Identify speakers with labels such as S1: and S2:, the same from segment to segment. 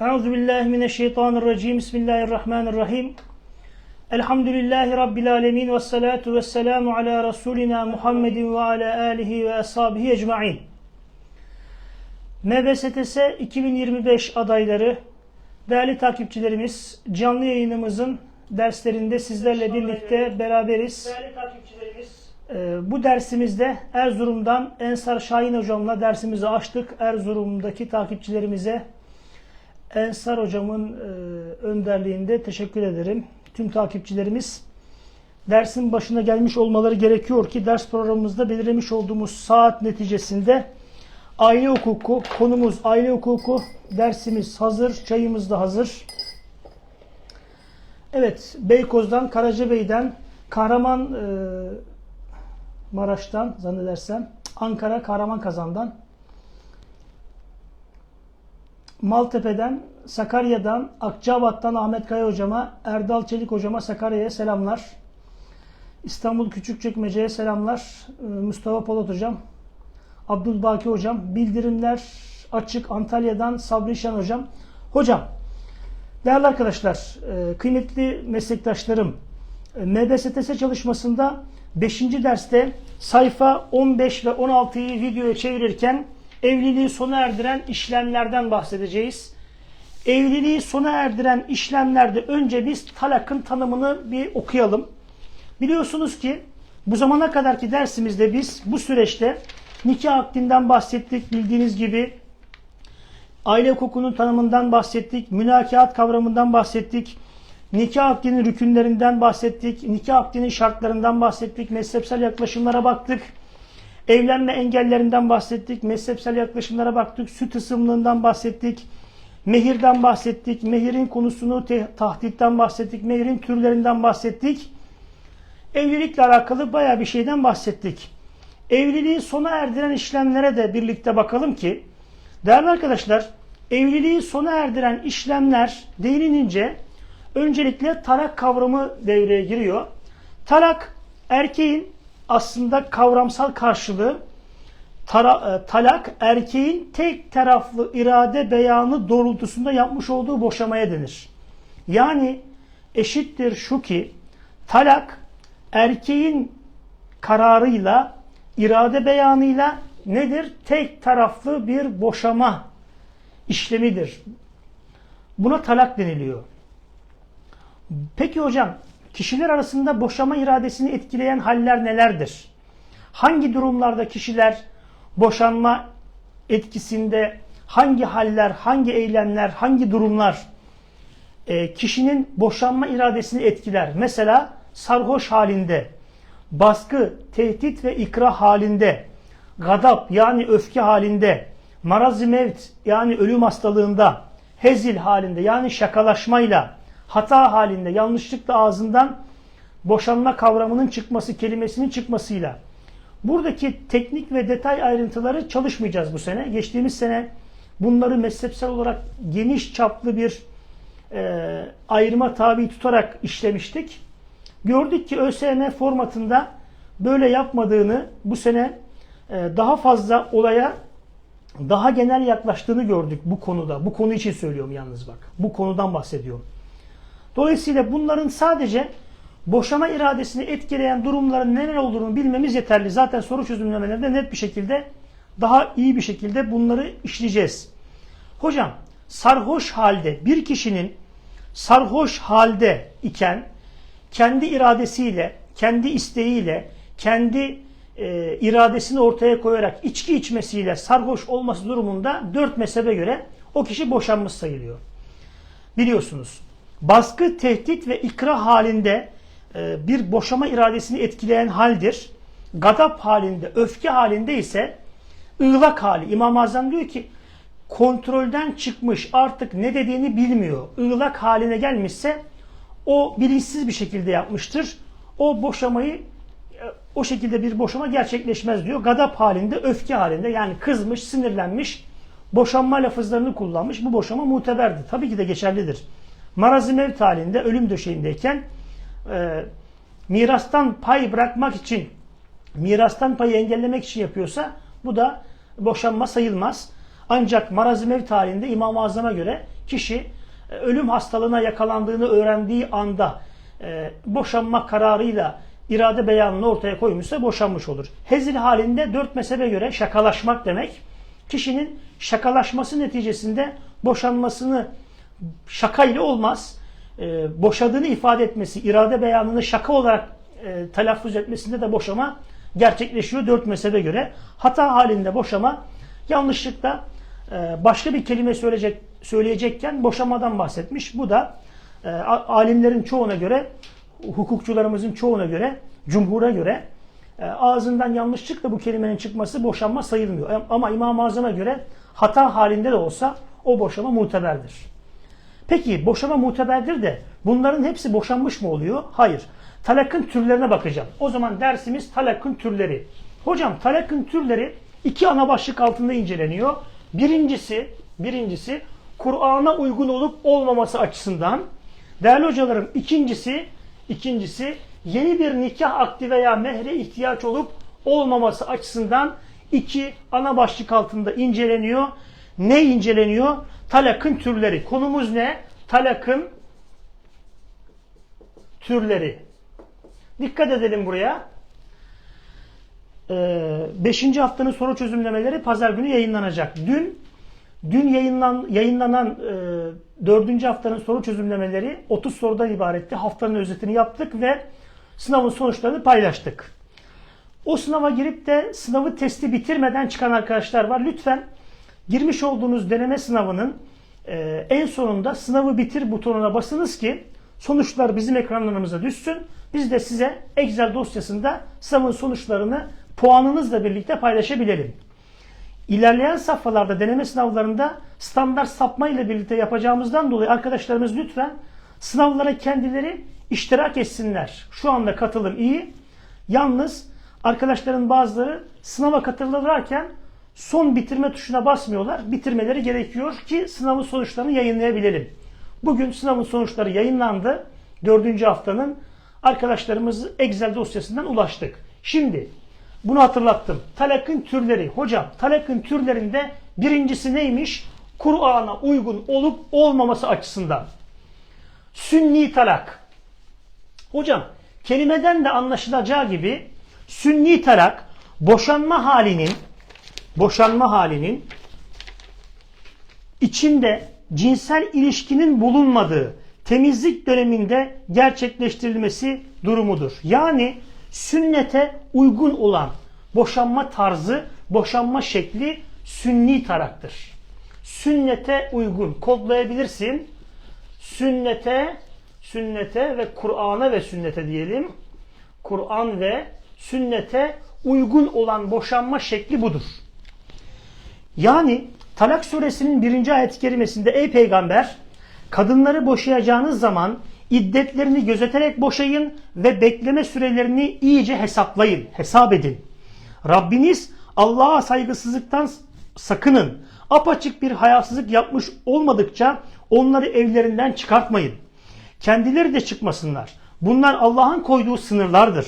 S1: Euzu billahi mineşşeytanirracim. Bismillahirrahmanirrahim. Elhamdülillahi rabbil alamin ve salatu vesselamu ala rasulina Muhammedin ve ala alihi ve ashabihi ecmaîn. MBSTS 2025 adayları, değerli takipçilerimiz, canlı yayınımızın derslerinde sizlerle birlikte beraberiz. Ee, Bu dersimizde Erzurum'dan Ensar Şahin hocamla dersimizi açtık. Erzurum'daki takipçilerimize Ensar hocamın e, önderliğinde teşekkür ederim. Tüm takipçilerimiz dersin başına gelmiş olmaları gerekiyor ki ders programımızda belirlemiş olduğumuz saat neticesinde aile hukuku, konumuz aile hukuku, dersimiz hazır, çayımız da hazır. Evet, Beykoz'dan, Karacabey'den, Kahraman e, Maraş'tan zannedersem, Ankara Kahraman Kazan'dan, Maltepe'den, Sakarya'dan, Akçabat'tan Ahmet Kaya hocama, Erdal Çelik hocama Sakarya'ya selamlar. İstanbul Küçükçekmece'ye selamlar. Ee, Mustafa Polat hocam, Abdülbaki hocam, bildirimler açık Antalya'dan Sabri Şen hocam. Hocam, değerli arkadaşlar, e, kıymetli meslektaşlarım, e, MBSTS çalışmasında 5. derste sayfa 15 ve 16'yı videoya çevirirken evliliği sona erdiren işlemlerden bahsedeceğiz. Evliliği sona erdiren işlemlerde önce biz talakın tanımını bir okuyalım. Biliyorsunuz ki bu zamana kadarki dersimizde biz bu süreçte nikah akdinden bahsettik bildiğiniz gibi. Aile hukukunun tanımından bahsettik, münakat kavramından bahsettik, nikah akdinin rükünlerinden bahsettik, nikah akdinin şartlarından bahsettik, mezhepsel yaklaşımlara baktık, evlenme engellerinden bahsettik, mezhepsel yaklaşımlara baktık, süt ısımlığından bahsettik, mehirden bahsettik, mehirin konusunu te- tahditten bahsettik, mehirin türlerinden bahsettik. Evlilikle alakalı bayağı bir şeyden bahsettik. Evliliği sona erdiren işlemlere de birlikte bakalım ki Değerli arkadaşlar, evliliği sona erdiren işlemler değinilince öncelikle talak kavramı devreye giriyor. Talak erkeğin aslında kavramsal karşılığı tara- e, talak erkeğin tek taraflı irade beyanı doğrultusunda yapmış olduğu boşamaya denir. Yani eşittir şu ki talak erkeğin kararıyla, irade beyanıyla nedir? Tek taraflı bir boşama işlemidir. Buna talak deniliyor. Peki hocam, kişiler arasında boşama iradesini etkileyen haller nelerdir? Hangi durumlarda kişiler boşanma etkisinde hangi haller, hangi eylemler, hangi durumlar e, kişinin boşanma iradesini etkiler? Mesela sarhoş halinde, baskı, tehdit ve ikra halinde, gadap yani öfke halinde, maraz-ı mevt yani ölüm hastalığında, hezil halinde yani şakalaşmayla, hata halinde, yanlışlıkla ağzından boşanma kavramının çıkması, kelimesinin çıkmasıyla. Buradaki teknik ve detay ayrıntıları çalışmayacağız bu sene. Geçtiğimiz sene bunları mezhepsel olarak geniş çaplı bir e, ayrıma tabi tutarak işlemiştik. Gördük ki ÖSYM formatında böyle yapmadığını bu sene e, daha fazla olaya daha genel yaklaştığını gördük bu konuda. Bu konu için söylüyorum yalnız bak. Bu konudan bahsediyorum. Dolayısıyla bunların sadece boşama iradesini etkileyen durumların neler olduğunu bilmemiz yeterli. Zaten soru çözümlemelerinde net bir şekilde daha iyi bir şekilde bunları işleyeceğiz. Hocam sarhoş halde bir kişinin sarhoş halde iken kendi iradesiyle, kendi isteğiyle, kendi e, iradesini ortaya koyarak içki içmesiyle sarhoş olması durumunda dört mezhebe göre o kişi boşanmış sayılıyor. Biliyorsunuz. Baskı, tehdit ve ikra halinde e, bir boşama iradesini etkileyen haldir. Gadap halinde, öfke halinde ise ığlak hali. İmam-ı Azam diyor ki kontrolden çıkmış artık ne dediğini bilmiyor. Iğlak haline gelmişse o bilinçsiz bir şekilde yapmıştır. O boşamayı e, o şekilde bir boşama gerçekleşmez diyor. Gadap halinde, öfke halinde yani kızmış, sinirlenmiş, boşanma lafızlarını kullanmış. Bu boşama muteberdir. Tabii ki de geçerlidir. Marazı mevt halinde, ölüm döşeğindeyken e, mirastan pay bırakmak için, mirastan payı engellemek için yapıyorsa bu da boşanma sayılmaz. Ancak marazı mevt halinde İmam-ı Azam'a göre kişi e, ölüm hastalığına yakalandığını öğrendiği anda e, boşanma kararıyla irade beyanını ortaya koymuşsa boşanmış olur. Hezil halinde dört mezhebe göre şakalaşmak demek kişinin şakalaşması neticesinde boşanmasını şaka ile olmaz. E, boşadığını ifade etmesi, irade beyanını şaka olarak e, telaffuz etmesinde de boşama gerçekleşiyor dört mezhebe göre. Hata halinde boşama yanlışlıkla e, başka bir kelime söyleyecek söyleyecekken boşamadan bahsetmiş. Bu da e, alimlerin çoğuna göre, hukukçularımızın çoğuna göre, cumhura göre e, ağzından yanlışlıkla bu kelimenin çıkması boşanma sayılmıyor. Ama İmam-ı Azam'a göre hata halinde de olsa o boşama muteberdir. Peki boşama muteberdir de bunların hepsi boşanmış mı oluyor? Hayır. Talakın türlerine bakacağım. O zaman dersimiz talakın türleri. Hocam talakın türleri iki ana başlık altında inceleniyor. Birincisi, birincisi Kur'an'a uygun olup olmaması açısından. Değerli hocalarım ikincisi, ikincisi yeni bir nikah akdi veya mehre ihtiyaç olup olmaması açısından iki ana başlık altında inceleniyor. Ne inceleniyor? Talakın türleri. Konumuz ne? Talakın türleri. Dikkat edelim buraya. Ee, beşinci haftanın soru çözümlemeleri pazar günü yayınlanacak. Dün dün yayınlan, yayınlanan e, dördüncü haftanın soru çözümlemeleri 30 sorudan ibaretti. Haftanın özetini yaptık ve sınavın sonuçlarını paylaştık. O sınava girip de sınavı testi bitirmeden çıkan arkadaşlar var. Lütfen girmiş olduğunuz deneme sınavının e, en sonunda sınavı bitir butonuna basınız ki sonuçlar bizim ekranlarımıza düşsün. Biz de size Excel dosyasında sınavın sonuçlarını puanınızla birlikte paylaşabilelim. İlerleyen safhalarda deneme sınavlarında standart sapma ile birlikte yapacağımızdan dolayı arkadaşlarımız lütfen sınavlara kendileri iştirak etsinler. Şu anda katılım iyi. Yalnız arkadaşların bazıları sınava katılırlarken son bitirme tuşuna basmıyorlar. Bitirmeleri gerekiyor ki sınavın sonuçlarını yayınlayabilelim. Bugün sınavın sonuçları yayınlandı. Dördüncü haftanın arkadaşlarımız Excel dosyasından ulaştık. Şimdi bunu hatırlattım. Talakın türleri. Hocam talakın türlerinde birincisi neymiş? Kur'an'a uygun olup olmaması açısından. Sünni talak. Hocam kelimeden de anlaşılacağı gibi sünni talak boşanma halinin boşanma halinin içinde cinsel ilişkinin bulunmadığı temizlik döneminde gerçekleştirilmesi durumudur. Yani sünnete uygun olan boşanma tarzı, boşanma şekli sünni taraktır. Sünnete uygun kodlayabilirsin. Sünnete, sünnete ve Kur'an'a ve sünnete diyelim. Kur'an ve sünnete uygun olan boşanma şekli budur. Yani Talak suresinin birinci ayet-i kerimesinde ey peygamber kadınları boşayacağınız zaman iddetlerini gözeterek boşayın ve bekleme sürelerini iyice hesaplayın, hesap edin. Rabbiniz Allah'a saygısızlıktan sakının. Apaçık bir hayasızlık yapmış olmadıkça onları evlerinden çıkartmayın. Kendileri de çıkmasınlar. Bunlar Allah'ın koyduğu sınırlardır.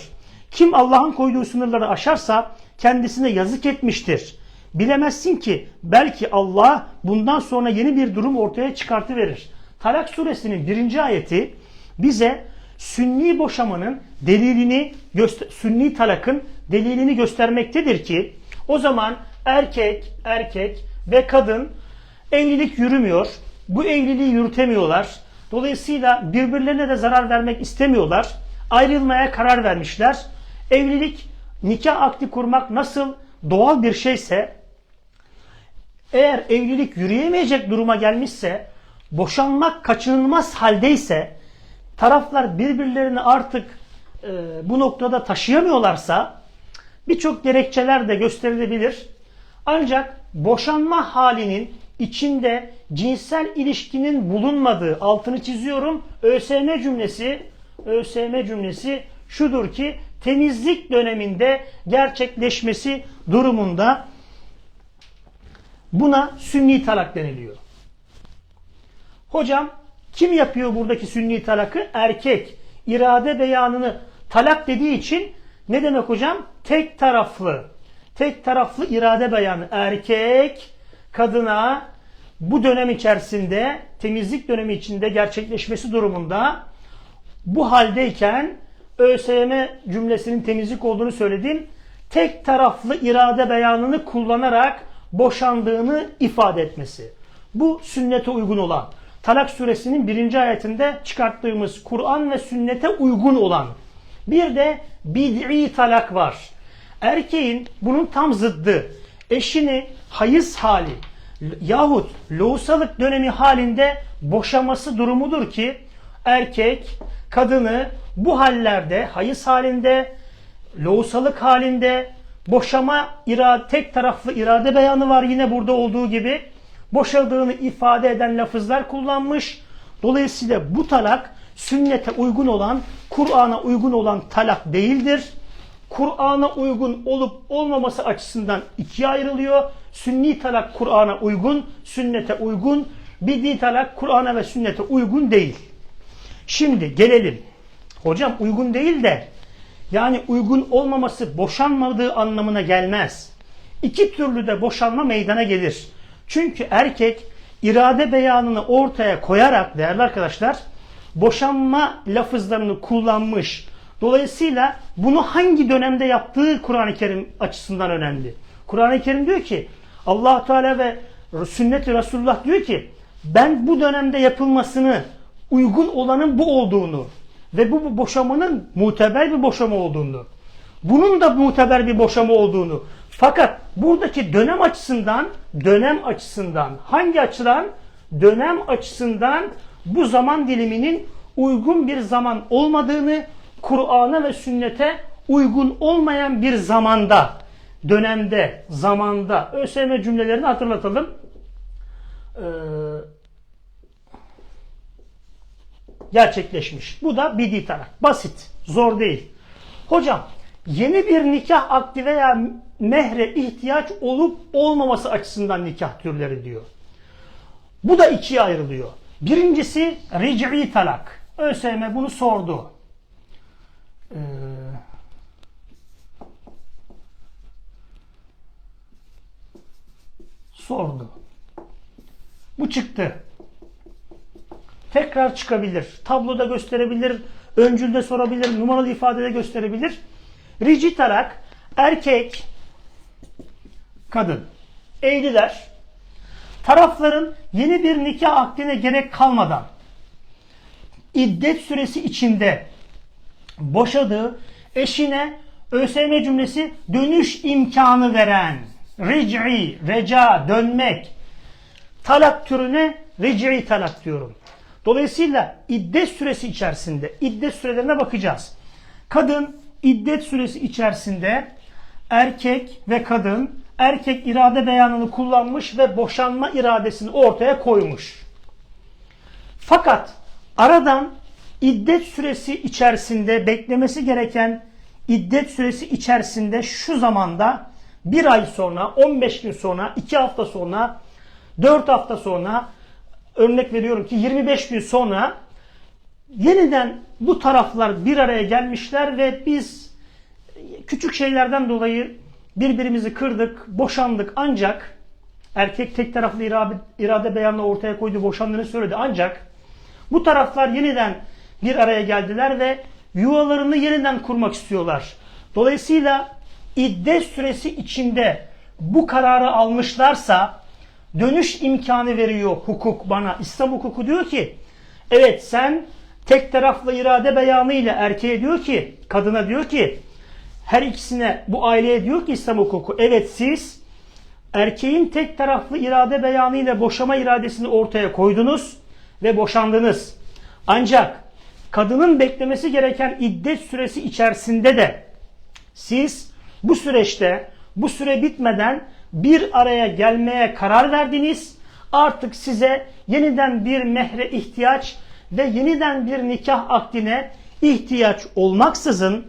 S1: Kim Allah'ın koyduğu sınırları aşarsa kendisine yazık etmiştir. Bilemezsin ki belki Allah bundan sonra yeni bir durum ortaya çıkartıverir. Talak suresinin birinci ayeti bize sünni boşamanın delilini, sünni talakın delilini göstermektedir ki o zaman erkek, erkek ve kadın evlilik yürümüyor. Bu evliliği yürütemiyorlar. Dolayısıyla birbirlerine de zarar vermek istemiyorlar. Ayrılmaya karar vermişler. Evlilik, nikah akdi kurmak nasıl doğal bir şeyse eğer evlilik yürüyemeyecek duruma gelmişse, boşanmak kaçınılmaz haldeyse, taraflar birbirlerini artık e, bu noktada taşıyamıyorlarsa birçok gerekçeler de gösterilebilir. Ancak boşanma halinin içinde cinsel ilişkinin bulunmadığı altını çiziyorum. ÖSYM cümlesi ÖSYM cümlesi şudur ki temizlik döneminde gerçekleşmesi durumunda Buna sünni talak deniliyor. Hocam kim yapıyor buradaki sünni talakı? Erkek. İrade beyanını talak dediği için ne demek hocam? Tek taraflı. Tek taraflı irade beyanı. Erkek kadına bu dönem içerisinde temizlik dönemi içinde gerçekleşmesi durumunda bu haldeyken ÖSYM cümlesinin temizlik olduğunu söyledim. Tek taraflı irade beyanını kullanarak boşandığını ifade etmesi. Bu sünnete uygun olan. Talak suresinin birinci ayetinde çıkarttığımız Kur'an ve sünnete uygun olan. Bir de bid'i talak var. Erkeğin bunun tam zıddı. Eşini hayız hali yahut lohusalık dönemi halinde boşaması durumudur ki erkek kadını bu hallerde hayız halinde lohusalık halinde boşama irade, tek taraflı irade beyanı var yine burada olduğu gibi boşadığını ifade eden lafızlar kullanmış. Dolayısıyla bu talak sünnete uygun olan, Kur'an'a uygun olan talak değildir. Kur'an'a uygun olup olmaması açısından ikiye ayrılıyor. Sünni talak Kur'an'a uygun, sünnete uygun. Bid'i talak Kur'an'a ve sünnete uygun değil. Şimdi gelelim. Hocam uygun değil de yani uygun olmaması boşanmadığı anlamına gelmez. İki türlü de boşanma meydana gelir. Çünkü erkek irade beyanını ortaya koyarak değerli arkadaşlar boşanma lafızlarını kullanmış. Dolayısıyla bunu hangi dönemde yaptığı Kur'an-ı Kerim açısından önemli. Kur'an-ı Kerim diyor ki allah Teala ve sünnet-i Resulullah diyor ki ben bu dönemde yapılmasını uygun olanın bu olduğunu ve bu, boşamanın muteber bir boşama olduğunu bunun da muteber bir boşama olduğunu fakat buradaki dönem açısından dönem açısından hangi açıdan dönem açısından bu zaman diliminin uygun bir zaman olmadığını Kur'an'a ve sünnete uygun olmayan bir zamanda dönemde, zamanda ÖSYM cümlelerini hatırlatalım. Ee, gerçekleşmiş. Bu da bidi taraf. Basit. Zor değil. Hocam yeni bir nikah akdi veya mehre ihtiyaç olup olmaması açısından nikah türleri diyor. Bu da ikiye ayrılıyor. Birincisi ric'i talak. ÖSYM bunu sordu. Ee, sordu. Bu çıktı. Tekrar çıkabilir. Tabloda gösterebilir. Öncülde sorabilir. Numaralı ifadede gösterebilir. Rici talak erkek kadın evliler tarafların yeni bir nikah akdine gerek kalmadan iddet süresi içinde boşadığı eşine ÖSYM cümlesi dönüş imkanı veren ric'i, reca, dönmek talak türüne ric'i talak diyorum. Dolayısıyla iddet süresi içerisinde iddet sürelerine bakacağız. Kadın iddet süresi içerisinde erkek ve kadın erkek irade beyanını kullanmış ve boşanma iradesini ortaya koymuş. Fakat aradan iddet süresi içerisinde beklemesi gereken iddet süresi içerisinde şu zamanda bir ay sonra, 15 gün sonra, 2 hafta sonra, 4 hafta sonra örnek veriyorum ki 25 gün sonra yeniden bu taraflar bir araya gelmişler ve biz küçük şeylerden dolayı birbirimizi kırdık, boşandık ancak erkek tek taraflı irade, irade beyanla ortaya koydu, boşandığını söyledi ancak bu taraflar yeniden bir araya geldiler ve yuvalarını yeniden kurmak istiyorlar. Dolayısıyla iddet süresi içinde bu kararı almışlarsa dönüş imkanı veriyor hukuk bana. İslam hukuku diyor ki evet sen tek taraflı irade beyanıyla erkeğe diyor ki kadına diyor ki her ikisine bu aileye diyor ki İslam hukuku evet siz erkeğin tek taraflı irade beyanıyla boşama iradesini ortaya koydunuz ve boşandınız. Ancak kadının beklemesi gereken iddet süresi içerisinde de siz bu süreçte bu süre bitmeden bir araya gelmeye karar verdiniz. Artık size yeniden bir mehre ihtiyaç ve yeniden bir nikah akdine ihtiyaç olmaksızın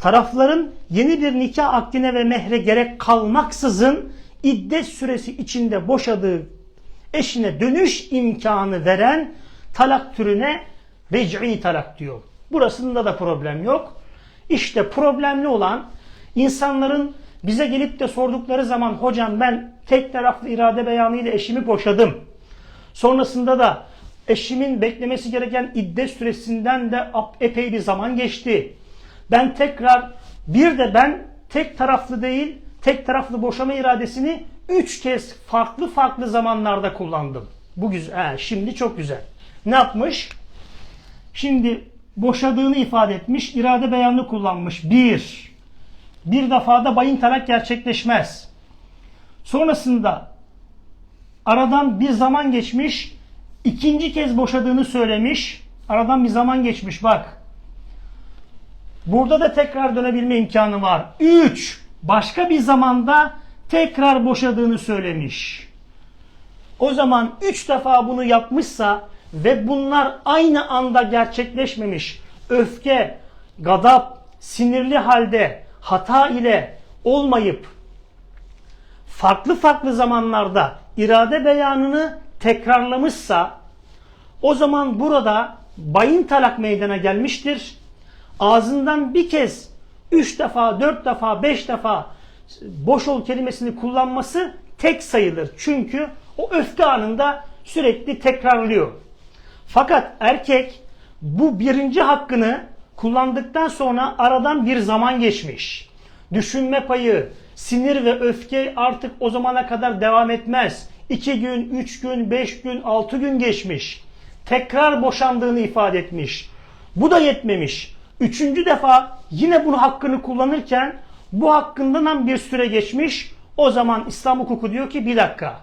S1: tarafların yeni bir nikah akdine ve mehre gerek kalmaksızın iddet süresi içinde boşadığı eşine dönüş imkanı veren talak türüne ric'i talak diyor. Burasında da problem yok. İşte problemli olan insanların bize gelip de sordukları zaman hocam ben tek taraflı irade beyanı ile eşimi boşadım. Sonrasında da eşimin beklemesi gereken iddet süresinden de epey bir zaman geçti. Ben tekrar bir de ben tek taraflı değil tek taraflı boşama iradesini üç kez farklı farklı zamanlarda kullandım. Bu güzel. He, şimdi çok güzel. Ne yapmış? Şimdi boşadığını ifade etmiş, irade beyanını kullanmış. Bir. Bir defada bayın talak gerçekleşmez. Sonrasında aradan bir zaman geçmiş, ikinci kez boşadığını söylemiş. Aradan bir zaman geçmiş bak. Burada da tekrar dönebilme imkanı var. 3. Başka bir zamanda tekrar boşadığını söylemiş. O zaman 3 defa bunu yapmışsa ve bunlar aynı anda gerçekleşmemiş. Öfke, gadap, sinirli halde hata ile olmayıp farklı farklı zamanlarda irade beyanını tekrarlamışsa o zaman burada bayın talak meydana gelmiştir. Ağzından bir kez üç defa, dört defa, beş defa boş ol kelimesini kullanması tek sayılır. Çünkü o öfke anında sürekli tekrarlıyor. Fakat erkek bu birinci hakkını kullandıktan sonra aradan bir zaman geçmiş. Düşünme payı, sinir ve öfke artık o zamana kadar devam etmez. 2 gün, 3 gün, 5 gün, 6 gün geçmiş. Tekrar boşandığını ifade etmiş. Bu da yetmemiş. Üçüncü defa yine bunu hakkını kullanırken bu hakkından bir süre geçmiş. O zaman İslam hukuku diyor ki bir dakika.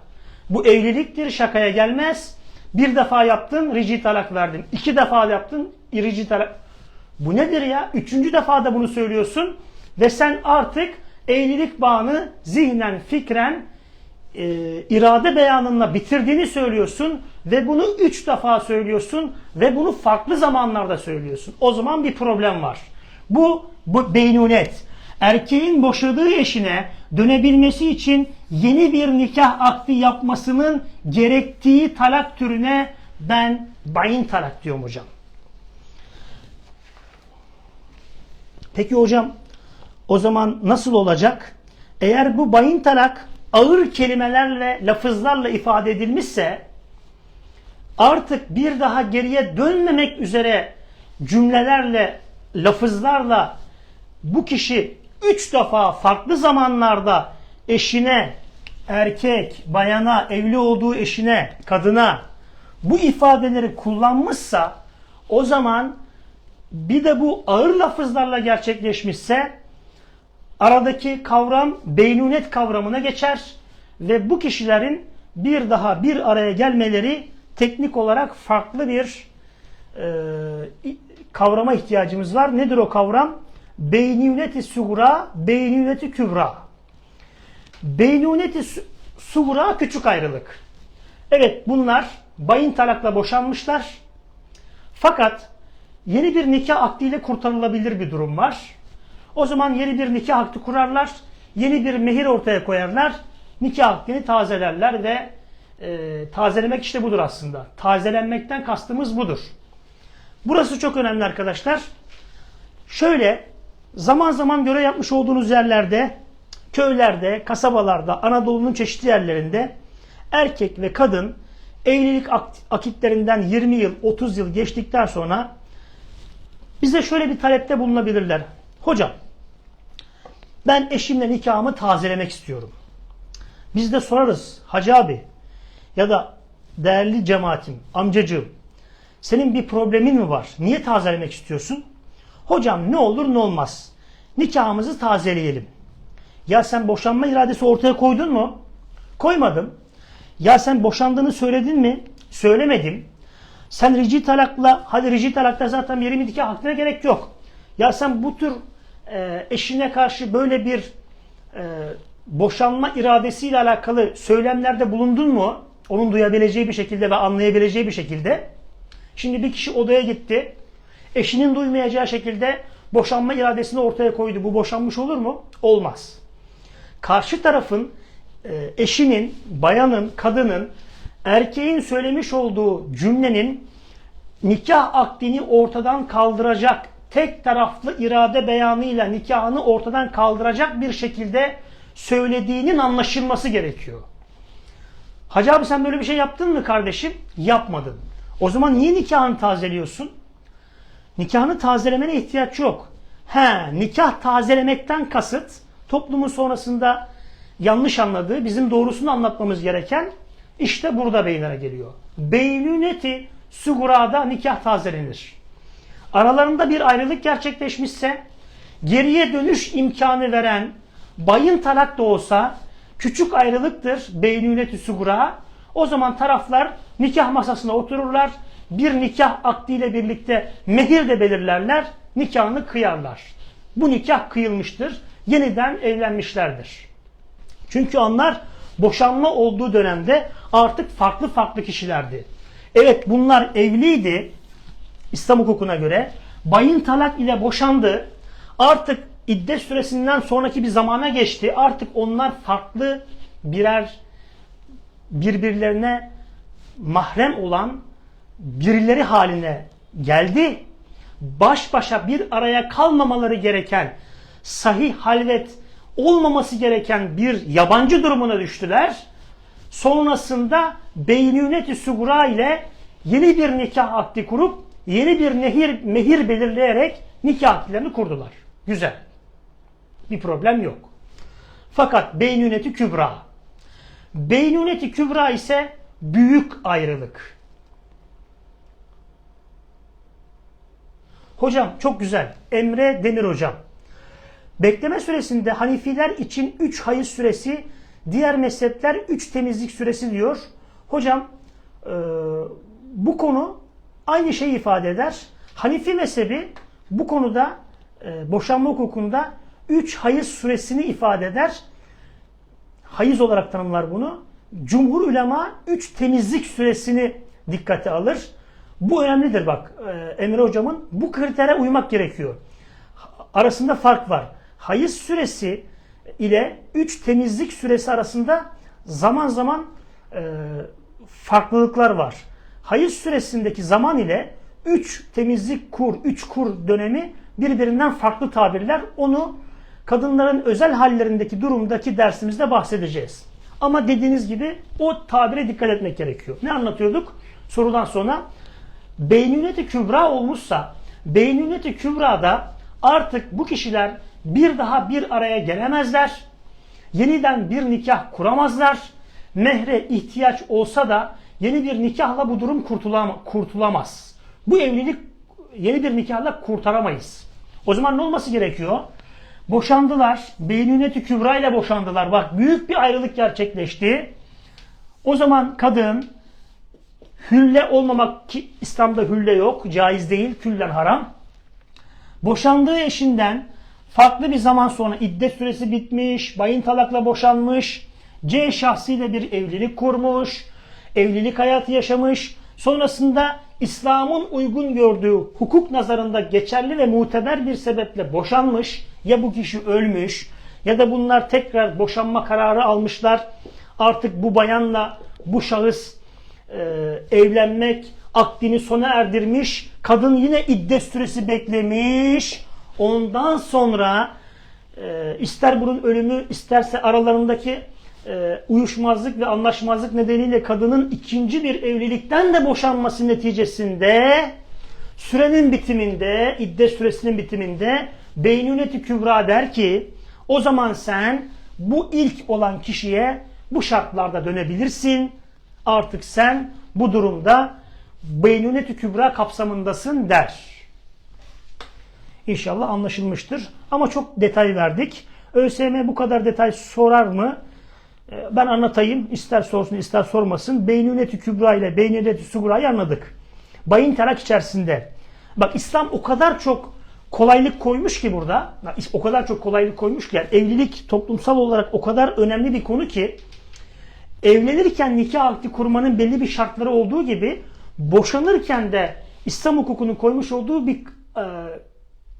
S1: Bu evliliktir şakaya gelmez. Bir defa yaptın rici talak verdin. İki defa yaptın rici talak. Bu nedir ya? Üçüncü defa da bunu söylüyorsun. Ve sen artık evlilik bağını zihnen, fikren, e, irade beyanınla bitirdiğini söylüyorsun ve bunu üç defa söylüyorsun ve bunu farklı zamanlarda söylüyorsun. O zaman bir problem var. Bu, bu beynunet. Erkeğin boşadığı eşine dönebilmesi için yeni bir nikah akdi yapmasının gerektiği talak türüne ben bayın talak diyorum hocam. Peki hocam o zaman nasıl olacak? Eğer bu bayın talak ağır kelimelerle, lafızlarla ifade edilmişse artık bir daha geriye dönmemek üzere cümlelerle, lafızlarla bu kişi üç defa farklı zamanlarda eşine, erkek, bayana, evli olduğu eşine, kadına bu ifadeleri kullanmışsa o zaman bir de bu ağır lafızlarla gerçekleşmişse aradaki kavram beynunet kavramına geçer ve bu kişilerin bir daha bir araya gelmeleri teknik olarak farklı bir e, kavrama ihtiyacımız var. Nedir o kavram? Beynuneti sugra, beynuneti kübra. Beynuneti sugra küçük ayrılık. Evet bunlar bayın talakla boşanmışlar. Fakat yeni bir nikah akdiyle kurtarılabilir bir durum var. O zaman yeni bir nikah akdi kurarlar. Yeni bir mehir ortaya koyarlar. Nikah akdini tazelerler ve e, tazelemek işte budur aslında. Tazelenmekten kastımız budur. Burası çok önemli arkadaşlar. Şöyle zaman zaman göre yapmış olduğunuz yerlerde, köylerde, kasabalarda, Anadolu'nun çeşitli yerlerinde erkek ve kadın evlilik akitlerinden 20 yıl, 30 yıl geçtikten sonra bize şöyle bir talepte bulunabilirler. Hocam ben eşimle nikahımı tazelemek istiyorum. Biz de sorarız Hacı abi ya da değerli cemaatim, amcacığım senin bir problemin mi var? Niye tazelemek istiyorsun? Hocam ne olur ne olmaz. Nikahımızı tazeleyelim. Ya sen boşanma iradesi ortaya koydun mu? Koymadım. Ya sen boşandığını söyledin mi? Söylemedim. Sen rici talakla, hadi rici talakta zaten yeri nikah hakkına gerek yok. Ya sen bu tür e, eşine karşı böyle bir e, boşanma iradesiyle alakalı söylemlerde bulundun mu? Onun duyabileceği bir şekilde ve anlayabileceği bir şekilde. Şimdi bir kişi odaya gitti. Eşinin duymayacağı şekilde boşanma iradesini ortaya koydu. Bu boşanmış olur mu? Olmaz. Karşı tarafın e, eşinin, bayanın, kadının, erkeğin söylemiş olduğu cümlenin nikah akdini ortadan kaldıracak tek taraflı irade beyanıyla nikahını ortadan kaldıracak bir şekilde söylediğinin anlaşılması gerekiyor. Hacı abi sen böyle bir şey yaptın mı kardeşim? Yapmadın. O zaman niye nikahını tazeliyorsun? Nikahını tazelemene ihtiyaç yok. He, nikah tazelemekten kasıt toplumun sonrasında yanlış anladığı, bizim doğrusunu anlatmamız gereken işte burada beynlere geliyor. Beynüneti sugurada nikah tazelenir. Aralarında bir ayrılık gerçekleşmişse geriye dönüş imkanı veren bayın talak da olsa küçük ayrılıktır beynüneti sugura. O zaman taraflar nikah masasına otururlar. Bir nikah akdiyle birlikte mehir de belirlerler. Nikahını kıyarlar. Bu nikah kıyılmıştır. Yeniden evlenmişlerdir. Çünkü onlar boşanma olduğu dönemde artık farklı farklı kişilerdi. Evet bunlar evliydi İslam hukukuna göre. Bayın talak ile boşandı. Artık iddet süresinden sonraki bir zamana geçti. Artık onlar farklı birer birbirlerine mahrem olan birileri haline geldi. Baş başa bir araya kalmamaları gereken sahih halvet olmaması gereken bir yabancı durumuna düştüler. Sonrasında Beynünet-i Sugura ile yeni bir nikah akdi kurup yeni bir nehir, mehir belirleyerek nikah akdilerini kurdular. Güzel. Bir problem yok. Fakat Beynünet-i Kübra. Beynünet-i Kübra ise büyük ayrılık. Hocam çok güzel. Emre Demir hocam. Bekleme süresinde Hanifiler için 3 hayız süresi, diğer mezhepler 3 temizlik süresi diyor. Hocam e, bu konu aynı şeyi ifade eder. Hanifi mezhebi bu konuda e, boşanma hukukunda 3 hayız süresini ifade eder. Hayız olarak tanımlar bunu. Cumhur ulema 3 temizlik süresini dikkate alır. Bu önemlidir bak e, Emre hocamın. Bu kritere uymak gerekiyor. Arasında fark var. Hayız süresi ile 3 temizlik süresi arasında zaman zaman e, farklılıklar var. Hayız süresindeki zaman ile 3 temizlik kur, 3 kur dönemi birbirinden farklı tabirler. Onu kadınların özel hallerindeki durumdaki dersimizde bahsedeceğiz. Ama dediğiniz gibi o tabire dikkat etmek gerekiyor. Ne anlatıyorduk? Sorudan sonra Beynüneti Kübra olmuşsa Beynüneti Kübra'da artık bu kişiler bir daha bir araya gelemezler. Yeniden bir nikah kuramazlar. Mehre ihtiyaç olsa da yeni bir nikahla bu durum kurtulam kurtulamaz. Bu evlilik yeni bir nikahla kurtaramayız. O zaman ne olması gerekiyor? Boşandılar. Beynüneti Kübra ile boşandılar. Bak büyük bir ayrılık gerçekleşti. O zaman kadın hülle olmamak ki İslam'da hülle yok. Caiz değil. Küllen haram. Boşandığı eşinden farklı bir zaman sonra iddet süresi bitmiş, bayın talakla boşanmış, C şahsıyla bir evlilik kurmuş, evlilik hayatı yaşamış, sonrasında İslam'ın uygun gördüğü hukuk nazarında geçerli ve muteber bir sebeple boşanmış, ya bu kişi ölmüş ya da bunlar tekrar boşanma kararı almışlar, artık bu bayanla bu şahıs e, evlenmek akdini sona erdirmiş, kadın yine iddet süresi beklemiş, ondan sonra e, ister bunun ölümü isterse aralarındaki e, uyuşmazlık ve anlaşmazlık nedeniyle kadının ikinci bir evlilikten de boşanması neticesinde sürenin bitiminde, iddet süresinin bitiminde Beynüneti Kübra der ki o zaman sen bu ilk olan kişiye bu şartlarda dönebilirsin. Artık sen bu durumda Beynüneti Kübra kapsamındasın der. İnşallah anlaşılmıştır. Ama çok detay verdik. ÖSYM bu kadar detay sorar mı? Ee, Ben anlatayım. İster sorsun ister sormasın. Beynüneti Kübra ile Beynüneti Sugra'yı anladık. Bayın terak içerisinde. Bak İslam o kadar çok kolaylık koymuş ki burada. O kadar çok kolaylık koymuş ki. Yani evlilik toplumsal olarak o kadar önemli bir konu ki evlenirken nikah akdi kurmanın belli bir şartları olduğu gibi boşanırken de İslam hukukunun koymuş olduğu bir e,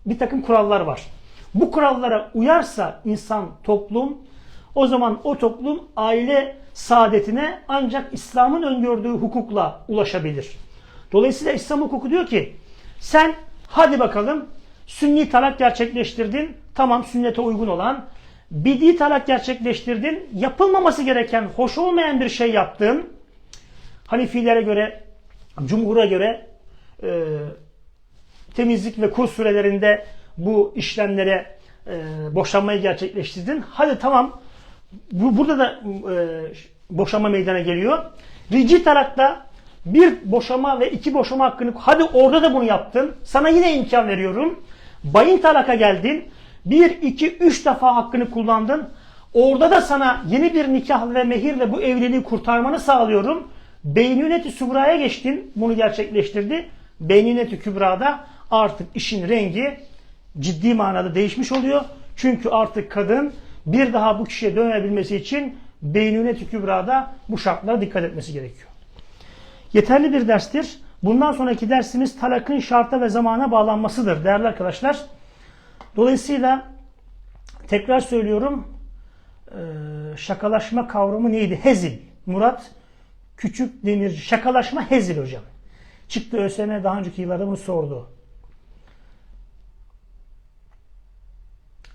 S1: bir takım kurallar var. Bu kurallara uyarsa insan, toplum, o zaman o toplum aile saadetine ancak İslam'ın öngördüğü hukukla ulaşabilir. Dolayısıyla İslam hukuku diyor ki sen hadi bakalım Sünni talak gerçekleştirdin. Tamam sünnete uygun olan. Bidi talak gerçekleştirdin. Yapılmaması gereken, hoş olmayan bir şey yaptın. Hanifilere göre, cumhura göre e, temizlik ve kurs sürelerinde bu işlemlere e, boşanmayı gerçekleştirdin. Hadi tamam. Bu, burada da e, boşanma meydana geliyor. Rici talakta bir boşama ve iki boşama hakkını hadi orada da bunu yaptın. Sana yine imkan veriyorum. Bayın talaka geldin. Bir, iki, üç defa hakkını kullandın. Orada da sana yeni bir nikah ve mehirle bu evliliği kurtarmanı sağlıyorum. Beynünet-i Subra'ya geçtin. Bunu gerçekleştirdi. Beynünet-i Kübra'da artık işin rengi ciddi manada değişmiş oluyor. Çünkü artık kadın bir daha bu kişiye dönebilmesi için Beynünet-i bu şartlara dikkat etmesi gerekiyor. Yeterli bir derstir. Bundan sonraki dersimiz talakın şarta ve zamana bağlanmasıdır değerli arkadaşlar. Dolayısıyla tekrar söylüyorum şakalaşma kavramı neydi? Hezil. Murat Küçük Demirci. Şakalaşma hezil hocam. Çıktı ÖSYM daha önceki yıllarda bunu sordu.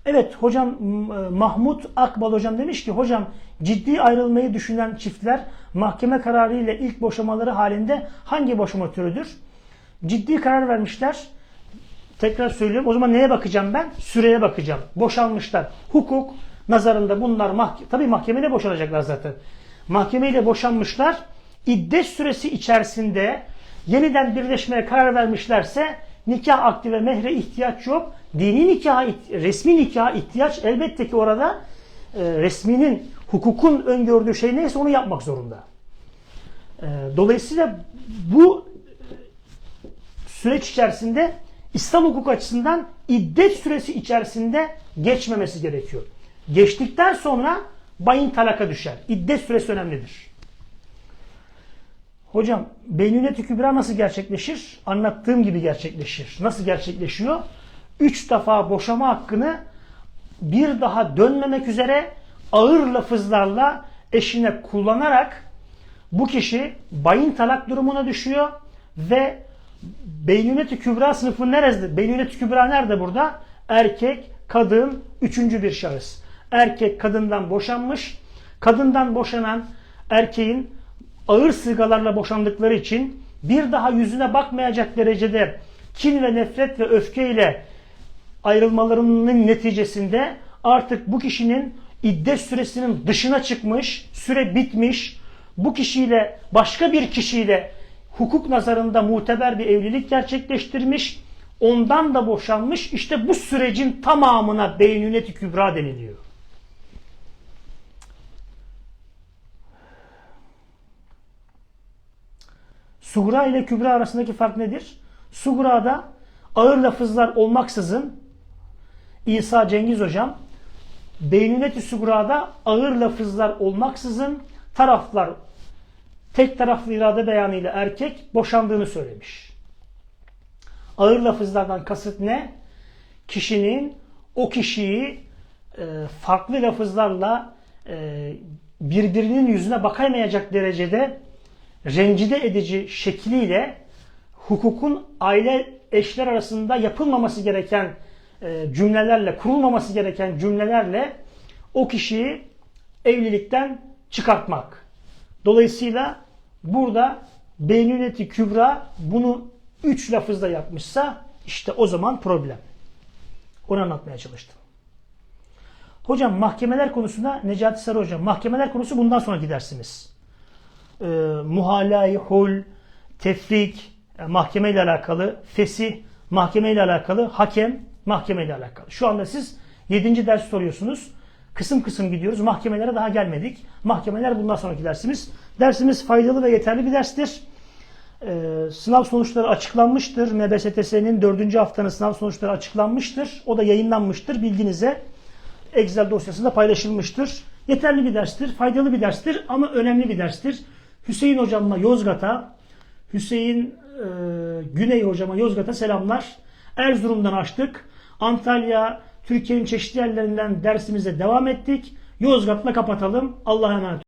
S1: Evet hocam e, Mahmut Akbal hocam demiş ki hocam ciddi ayrılmayı düşünen çiftler mahkeme kararı ile ilk boşamaları halinde hangi boşama türüdür? Ciddi karar vermişler. Tekrar söylüyorum. O zaman neye bakacağım ben? Süreye bakacağım. Boşanmışlar. Hukuk nazarında bunlar mahke tabii mahkemeyle boşanacaklar zaten. Mahkemeyle boşanmışlar. İddet süresi içerisinde yeniden birleşmeye karar vermişlerse nikah akdi ve mehre ihtiyaç yok. Dini nikaha, resmi nikaha ihtiyaç elbette ki orada e, resminin, hukukun öngördüğü şey neyse onu yapmak zorunda. E, dolayısıyla bu süreç içerisinde İslam hukuk açısından iddet süresi içerisinde geçmemesi gerekiyor. Geçtikten sonra bayın talaka düşer. İddet süresi önemlidir. Hocam Beynünet-i Kübra nasıl gerçekleşir? Anlattığım gibi gerçekleşir. Nasıl gerçekleşiyor? Üç defa boşama hakkını bir daha dönmemek üzere ağır lafızlarla eşine kullanarak bu kişi bayın talak durumuna düşüyor ve Beynünet-i Kübra sınıfı nerede? Beynünet-i Kübra nerede burada? Erkek, kadın, üçüncü bir şahıs. Erkek kadından boşanmış. Kadından boşanan erkeğin ağır sıgalarla boşandıkları için bir daha yüzüne bakmayacak derecede kin ve nefret ve öfkeyle ayrılmalarının neticesinde artık bu kişinin iddet süresinin dışına çıkmış, süre bitmiş, bu kişiyle başka bir kişiyle hukuk nazarında muteber bir evlilik gerçekleştirmiş, ondan da boşanmış. İşte bu sürecin tamamına beynünet-i kübra deniliyor. Sugra ile kübra arasındaki fark nedir? Sugra'da ağır lafızlar olmaksızın İsa Cengiz hocam Beynünet-i Sugra'da ağır lafızlar olmaksızın taraflar tek taraflı irade beyanıyla erkek boşandığını söylemiş. Ağır lafızlardan kasıt ne? Kişinin o kişiyi e, farklı lafızlarla e, birbirinin yüzüne bakamayacak derecede rencide edici şekliyle hukukun aile eşler arasında yapılmaması gereken e, cümlelerle, kurulmaması gereken cümlelerle o kişiyi evlilikten çıkartmak. Dolayısıyla burada Beynüneti Kübra bunu üç lafızla yapmışsa işte o zaman problem. Onu anlatmaya çalıştım. Hocam mahkemeler konusunda Necati Sarı hocam mahkemeler konusu bundan sonra gidersiniz. Ee, muhalay, hul, tefrik, e, mahkeme ile alakalı, fesih, mahkeme ile alakalı, hakem, mahkeme ile alakalı. Şu anda siz 7. ders soruyorsunuz. Kısım kısım gidiyoruz. Mahkemelere daha gelmedik. Mahkemeler bundan sonraki dersimiz. Dersimiz faydalı ve yeterli bir derstir. Ee, sınav sonuçları açıklanmıştır. MBSTS'nin 4. haftanın sınav sonuçları açıklanmıştır. O da yayınlanmıştır bilginize. Excel dosyasında paylaşılmıştır. Yeterli bir derstir, faydalı bir derstir ama önemli bir derstir. Hüseyin hocamla Yozgat'a, Hüseyin e, Güney hocama Yozgat'a selamlar. Erzurum'dan açtık. Antalya, Türkiye'nin çeşitli yerlerinden dersimize devam ettik. Yozgat'la kapatalım. Allah'a emanet